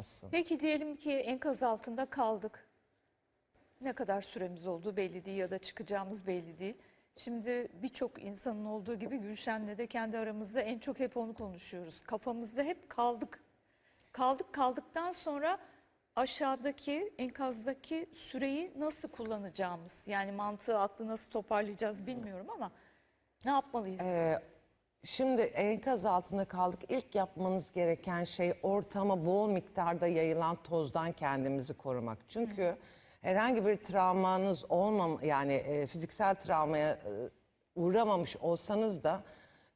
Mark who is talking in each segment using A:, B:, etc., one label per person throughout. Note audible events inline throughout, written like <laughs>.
A: yapamazsın.
B: Peki diyelim ki enkaz altında kaldık. Ne kadar süremiz olduğu belli değil ya da çıkacağımız belli değil. Şimdi birçok insanın olduğu gibi Gülşen'le de kendi aramızda en çok hep onu konuşuyoruz. Kafamızda hep kaldık. Kaldık kaldıktan sonra aşağıdaki enkazdaki süreyi nasıl kullanacağımız yani mantığı aklı nasıl toparlayacağız bilmiyorum ama ne yapmalıyız?
A: Şimdi enkaz altında kaldık. İlk yapmanız gereken şey ortama bol miktarda yayılan tozdan kendimizi korumak. Çünkü herhangi bir travmanız olmam yani e, fiziksel travmaya e, uğramamış olsanız da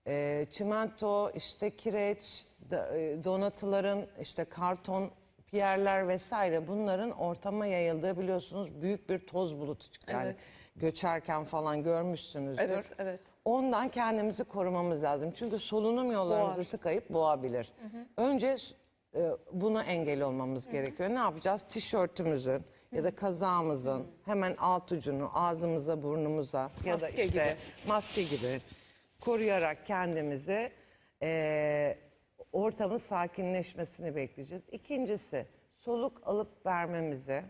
A: e, çimento, işte kireç, da- e, donatıların, işte karton piyerler vesaire bunların ortama yayıldığı biliyorsunuz büyük bir toz bulutu çıkıyor. Yani
B: Evet.
A: göçerken falan görmüşsünüzdür.
B: Evet, evet.
A: Ondan kendimizi korumamız lazım. Çünkü solunum yollarımızı
B: Boğar.
A: tıkayıp boğabilir. Önce e, buna engel olmamız gerekiyor. Ne yapacağız? Tişörtümüzün ya da kazağımızın hemen alt ucunu ağzımıza, burnumuza ya da
B: Maske
A: işte
B: gibi.
A: maske gibi koruyarak kendimizi e, ortamın sakinleşmesini bekleyeceğiz. İkincisi soluk alıp vermemizi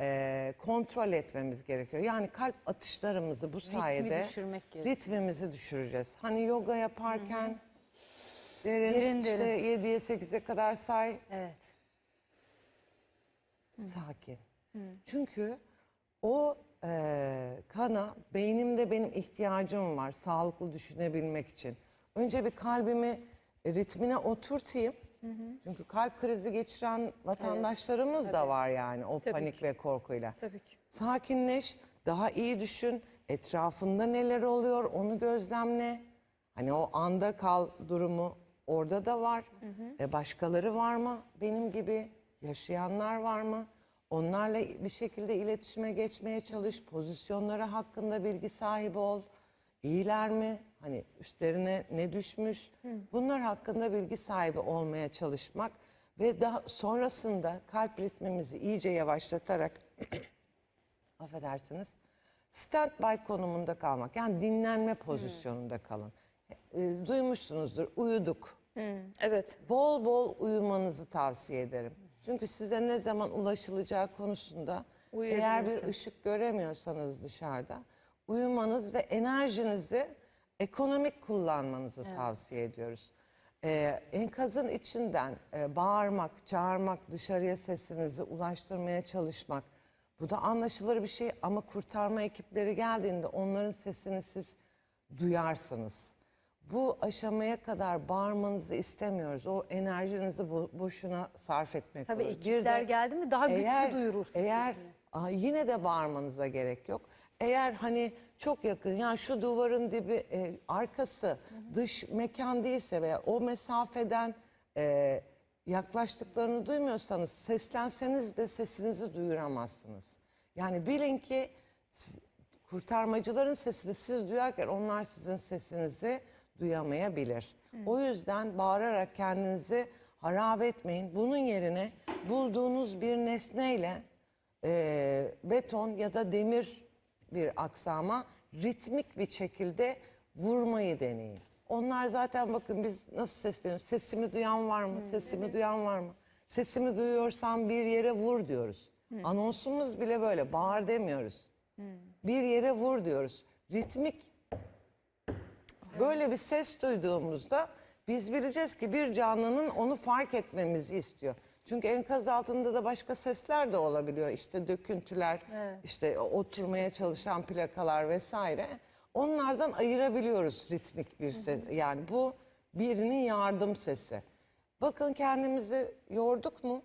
A: e, kontrol etmemiz gerekiyor. Yani kalp atışlarımızı bu sayede
C: düşürmek gerekiyor.
A: ritmimizi düşüreceğiz. Hani yoga yaparken derin,
C: Derin,
A: işte
C: derin.
A: 7'ye 8'e kadar say
C: Evet.
A: sakin. Çünkü o e, kana beynimde benim ihtiyacım var sağlıklı düşünebilmek için. Önce bir kalbimi ritmine oturtayım. Çünkü kalp krizi geçiren vatandaşlarımız da var yani o
B: Tabii
A: panik
B: ki.
A: ve korkuyla.
B: Tabii ki.
A: Sakinleş, daha iyi düşün. Etrafında neler oluyor onu gözlemle. Hani o anda kal durumu orada da var. E başkaları var mı benim gibi? Yaşayanlar var mı? Onlarla bir şekilde iletişime geçmeye çalış. Pozisyonları hakkında bilgi sahibi ol. İyiler mi? Hani üstlerine ne düşmüş? Bunlar hakkında bilgi sahibi olmaya çalışmak ve daha sonrasında kalp ritmimizi iyice yavaşlatarak <clears throat> affedersiniz stand-by konumunda kalmak. Yani dinlenme pozisyonunda kalın. E, duymuşsunuzdur uyuduk.
B: Evet.
A: Bol bol uyumanızı tavsiye ederim. Çünkü size ne zaman ulaşılacağı konusunda eğer bir
B: Uyuyabilirsin.
A: ışık göremiyorsanız dışarıda uyumanız ve enerjinizi ekonomik kullanmanızı tavsiye ediyoruz. Ee, enkazın içinden e, bağırmak, çağırmak, dışarıya sesinizi ulaştırmaya çalışmak. Bu da anlaşılır bir şey ama kurtarma ekipleri geldiğinde onların sesini siz duyarsınız. Bu aşamaya kadar bağırmanızı istemiyoruz. O enerjinizi bo- boşuna sarf etmek
C: Tabii
A: olur.
C: ekipler geldi mi daha güçlü
A: eğer-
C: duyurursunuz
A: Eğer
C: sesini.
A: Aa, yine de bağırmanıza gerek yok. Eğer hani çok yakın yani şu duvarın dibi e, arkası dış mekan değilse veya o mesafeden e, yaklaştıklarını duymuyorsanız seslenseniz de sesinizi duyuramazsınız. Yani bilin ki kurtarmacıların sesini siz duyarken onlar sizin sesinizi duyamayabilir. O yüzden bağırarak kendinizi harap etmeyin. Bunun yerine bulduğunuz bir nesneyle e, beton ya da demir bir aksama ritmik bir şekilde vurmayı deneyin. Onlar zaten bakın biz nasıl sesleniyoruz. Sesimi duyan var mı? Sesimi duyan var mı? Sesimi duyuyorsan bir yere vur diyoruz. Anonsumuz bile böyle bağır demiyoruz. Bir yere vur diyoruz. Ritmik Böyle bir ses duyduğumuzda biz bileceğiz ki bir canlının onu fark etmemizi istiyor. Çünkü enkaz altında da başka sesler de olabiliyor. İşte döküntüler, işte oturmaya çalışan plakalar vesaire. Onlardan ayırabiliyoruz ritmik bir ses. Yani bu birinin yardım sesi. Bakın kendimizi yorduk mu?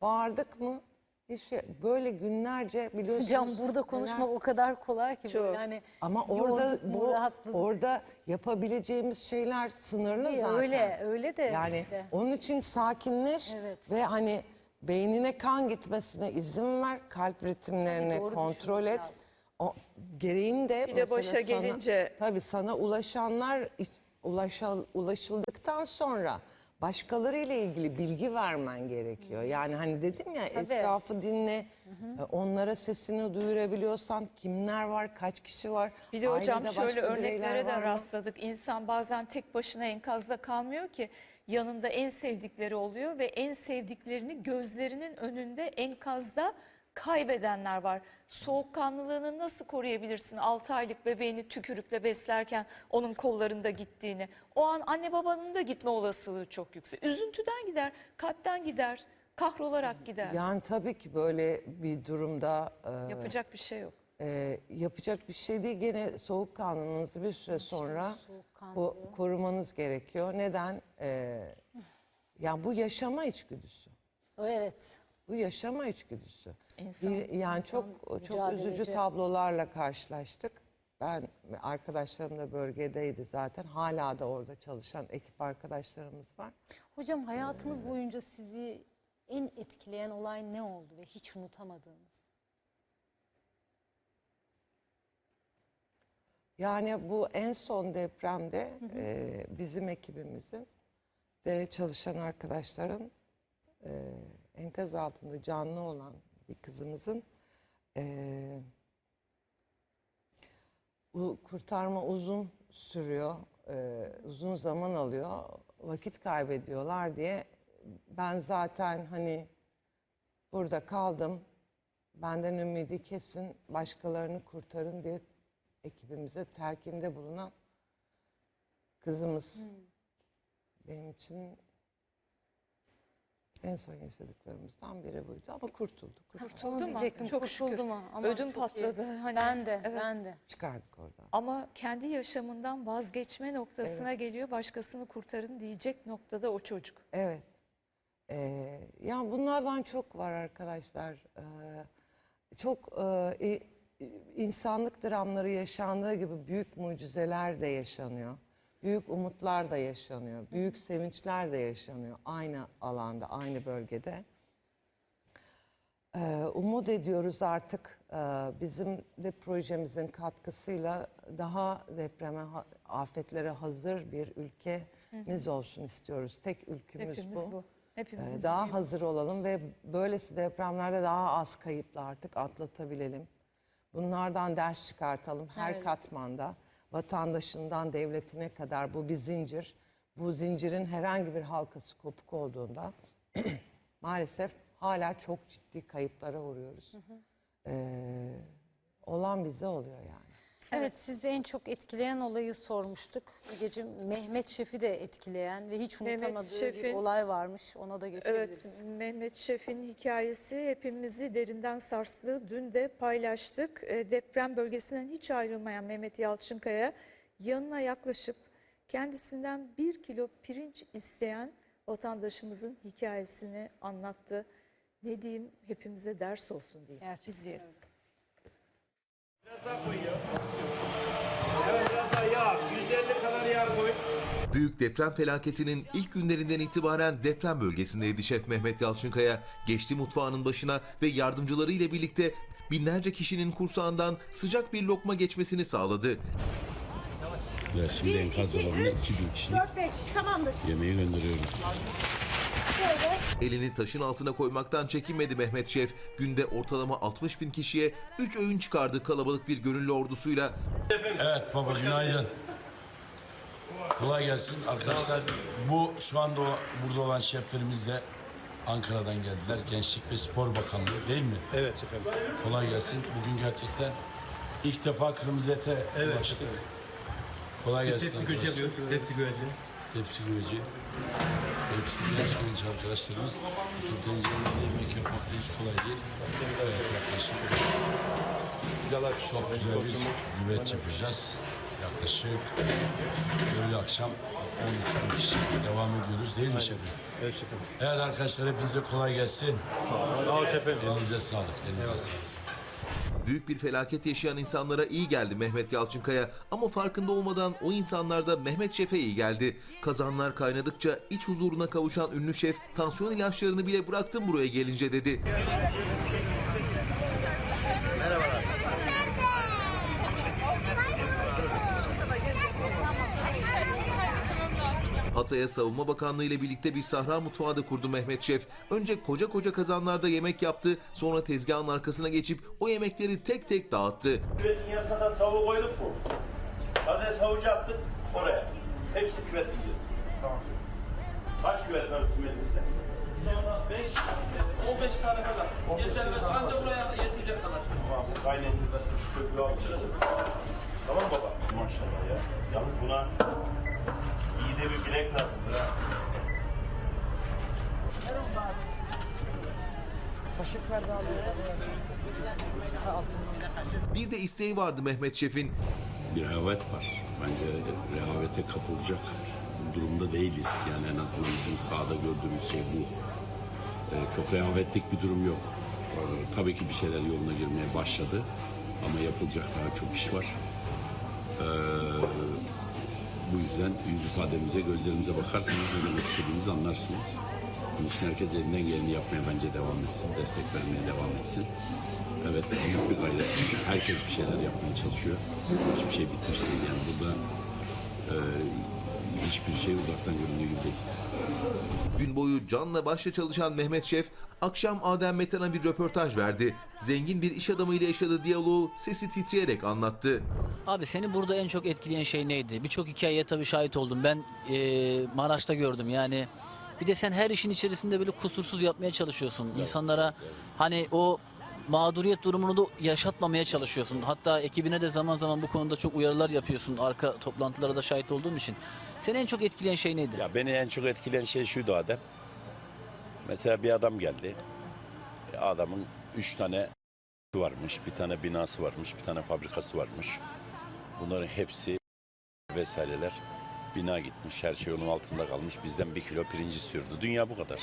A: Bağırdık mı? Hiçbir şey. Böyle günlerce biliyorsunuz.
C: Hocam burada konuşmak o kadar kolay ki
B: Çok.
C: hani
A: Ama orada
C: yorduk
A: bu
C: rahatladık.
A: orada yapabileceğimiz şeyler sınırlı
C: Tabii,
A: zaten.
C: öyle, öyle de
A: yani
C: işte.
A: onun için sakinleş
C: Evet.
A: ve hani beynine kan gitmesine izin ver, kalp ritimlerini
C: doğru
A: kontrol et.
C: lazım.
A: O gereğini de
B: Bir de başa
A: sana-
B: gelince-
A: tabii sana ulaşanlar ulaşal, ulaşıldıktan sonra başkaları ile ilgili bilgi vermen gerekiyor. Yani hani dedim ya
C: Tabii.
A: etrafı dinle. e, Onlara sesini duyurabiliyorsan kimler var, kaç kişi var?
B: Bir de hocam
A: Ailede
B: şöyle
A: başka bireyler
B: örneklere de
A: mı?
B: rastladık. İnsan bazen tek başına enkazda kalmıyor ki. yanında en sevdikleri oluyor ve en sevdiklerini gözlerinin önünde enkazda kaybedenler var. Soğukkanlılığını nasıl koruyabilirsin 6 aylık bebeğini tükürükle beslerken onun kollarında gittiğini? O an anne babanın da gitme olasılığı çok yüksek. Üzüntüden gider, kalpten gider, kahrolarak gider.
A: Yani tabii ki böyle bir durumda e,
B: Yapacak bir şey yok.
A: e, yapacak bir şey değil. Gene soğukkanlılığınızı bir süre sonra ko- korumanız gerekiyor. Neden? E, yani bu yaşama içgüdüsü.
C: O Evet.
A: Bu yaşama içgüdüsü.
B: İnsan-
A: Bir- yani
C: insan
A: çok çok üzücü tablolarla karşılaştık. Ben arkadaşlarım da bölgedeydi zaten. Hala da orada çalışan ekip arkadaşlarımız var.
C: Hocam hayatınız boyunca sizi en etkileyen olay ne oldu ve hiç unutamadığınız?
A: Yani bu en son depremde e, bizim ekibimizin de çalışan arkadaşların e, enkaz altında canlı olan bir kızımızın e, bu kurtarma uzun sürüyor, e, uzun zaman alıyor, vakit kaybediyorlar diye ben zaten hani burada kaldım, benden ümidi kesin, başkalarını kurtarın diye ekibimize terkinde bulunan kızımız benim için en son yaşadıklarımızdan biri buydu ama kurtulduk.
B: Kurtuldu mu?
C: diyecektim,
B: Çok
C: kurtuldu
B: şükür.
C: mu? Ama
B: Ödüm
C: çok iyi.
B: patladı. Hani,
C: ben de,
B: evet.
C: ben de.
A: Çıkardık oradan.
B: Ama kendi yaşamından vazgeçme noktasına geliyor. Başkasını kurtarın diyecek noktada o çocuk.
A: Evet. Ee, ya bunlardan çok var arkadaşlar. Ee, çok e, insanlık dramları yaşandığı gibi büyük mucizeler de yaşanıyor. Büyük umutlar da yaşanıyor. Büyük sevinçler de yaşanıyor aynı alanda, aynı bölgede. Ee, umut ediyoruz artık e, bizim de projemizin katkısıyla daha depreme, afetlere hazır bir ülkemiz olsun istiyoruz. Tek ülkümüz
B: Hepimiz
A: bu.
B: bu. Hepimizin
A: Ee, daha hazır olalım ve böylesi depremlerde daha az kayıpla artık atlatabilelim. Bunlardan ders çıkartalım her
C: Evet.
A: katmanda. Vatandaşından devletine kadar bu bir zincir. Bu zincirin herhangi bir halkası kopuk olduğunda <clears throat> maalesef hala çok ciddi kayıplara uğruyoruz. Ee, olan bize oluyor yani.
C: Evet sizi en çok etkileyen olayı sormuştuk. Mügeciğim Mehmet Şef'i de etkileyen ve hiç
B: Mehmet
C: unutamadığı bir
B: Şef'in-
C: olay varmış. Ona da
B: Evet,
C: geçebiliriz.
B: Mehmet Şef'in hikayesi hepimizi derinden sarstı. Dün de paylaştık. E, deprem bölgesinden hiç ayrılmayan Mehmet Yalçınkaya yanına yaklaşıp kendisinden bir kilo pirinç isteyen vatandaşımızın hikayesini anlattı. Ne diyeyim hepimize ders olsun diye.
C: Gerçekten
B: İzleyelim.
D: Biraz daha koy ya. Evet biraz daha yağ. 150 kadar yağ koy.
E: Büyük deprem felaketinin ilk günlerinden itibaren deprem bölgesindeydi Şef Mehmet Yalçınkaya. Geçti mutfağının başına ve yardımcıları ile birlikte binlerce kişinin kursağından sıcak bir lokma geçmesini sağladı.
F: Evet, şimdi enkaz alanına 2000 kişilik
G: 4-5 tamamdır.
F: yemeği gönderiyoruz.
E: Elini taşın altına koymaktan çekinmedi Mehmet Şef. Günde ortalama 60 bin kişiye 3 öğün çıkardı kalabalık bir gönüllü ordusuyla.
H: Evet baba günaydın. Kolay gelsin arkadaşlar. Bu şu anda o, burada olan şeflerimiz de Ankara'dan geldiler. Gençlik ve Spor Bakanlığı değil mi?
D: Evet efendim.
H: Kolay gelsin. Bugün gerçekten ilk defa kırmızı ete
D: Evet,
H: ulaştık. Kolay gelsin
D: Tepsi
H: arkadaşlar.
D: yapıyoruz. Tepsi göçü.
H: Hepsi güveci. Hepsi genç genç arkadaşlarımız. Tencerelerle yemek yapmak da hiç kolay değil. Evet yaklaşık çok güzel bir güveç yapacağız. Yaklaşık öğle akşam 13 bin kişi devam ediyoruz değil mi şefim?
D: Evet şefim.
H: Evet arkadaşlar hepinize kolay gelsin.
D: Sağ ol şefim.
H: Elinize sağlık. Elinize sağlık.
E: Büyük bir felaket yaşayan insanlara iyi geldi Mehmet Yalçınkaya ama farkında olmadan o insanlar da Mehmet Şef'e iyi geldi. Kazanlar kaynadıkça iç huzuruna kavuşan ünlü şef tansiyon ilaçlarını bile bıraktım buraya gelince dedi. Hatay'a Savunma Bakanlığı ile birlikte bir sahra mutfağı da kurdu Mehmet Şef. Önce koca koca kazanlarda yemek yaptı, sonra tezgahın arkasına geçip o yemekleri tek tek dağıttı.
D: Küvetin yarısına tavuğu koyduk mu? Patates havucu attık oraya. Hepsini küvetleyeceğiz. Tamam şefim. Kaç tanıtım elinizde?
G: Şu anda 5, 15 tane kadar. Yeterli, ancak buraya yetecek kadar.
D: Tamam, kaynatınızda şu köprü alıp çıkacak. Tamam baba. Maşallah ya. Yalnız buna iyi de bir bilek lazımdır ha.
E: Bir de isteği vardı Mehmet Şef'in.
F: Bir rehavet var. Bence rehavete kapılacak durumda değiliz. Yani en azından bizim sahada gördüğümüz şey bu. Ee, çok rehavetlik bir durum yok. Ee, tabii ki bir şeyler yoluna girmeye başladı. Ama yapılacak daha çok iş var. Ee, bu yüzden yüz ifademize, gözlerimize bakarsanız ne demek istediğimizi anlarsınız. Bunun için herkes elinden geleni yapmaya bence devam etsin, destek vermeye devam etsin. Evet, büyük bir gayret. Herkes bir şeyler yapmaya çalışıyor. Hiçbir şey bitmiş değil. Yani burada e, hiçbir şey uzaktan göründüğü gibi değil.
E: Gün boyu canla başla çalışan Mehmet Şef akşam Adem Metan'a bir röportaj verdi. Zengin bir iş adamıyla yaşadığı diyaloğu sesi titreyerek anlattı.
I: Abi seni burada en çok etkileyen şey neydi? Birçok hikayeye tabii şahit oldum. Ben eee, Maraş'ta gördüm yani. Bir de sen her işin içerisinde böyle kusursuz yapmaya çalışıyorsun. İnsanlara hani o mağduriyet durumunu da yaşatmamaya çalışıyorsun. Hatta ekibine de zaman zaman bu konuda çok uyarılar yapıyorsun. Arka toplantılara da şahit olduğum için. Seni en çok etkileyen şey neydi?
J: Ya beni en çok etkileyen şey şuydu Adem. Mesela bir adam geldi. E, Adamın üç tane <laughs> varmış, bir tane binası varmış, bir tane fabrikası varmış. Bunların hepsi <laughs> vesaireler bina gitmiş, her şey onun altında kalmış. Bizden bir kilo pirinç istiyordu. Dünya bu kadar.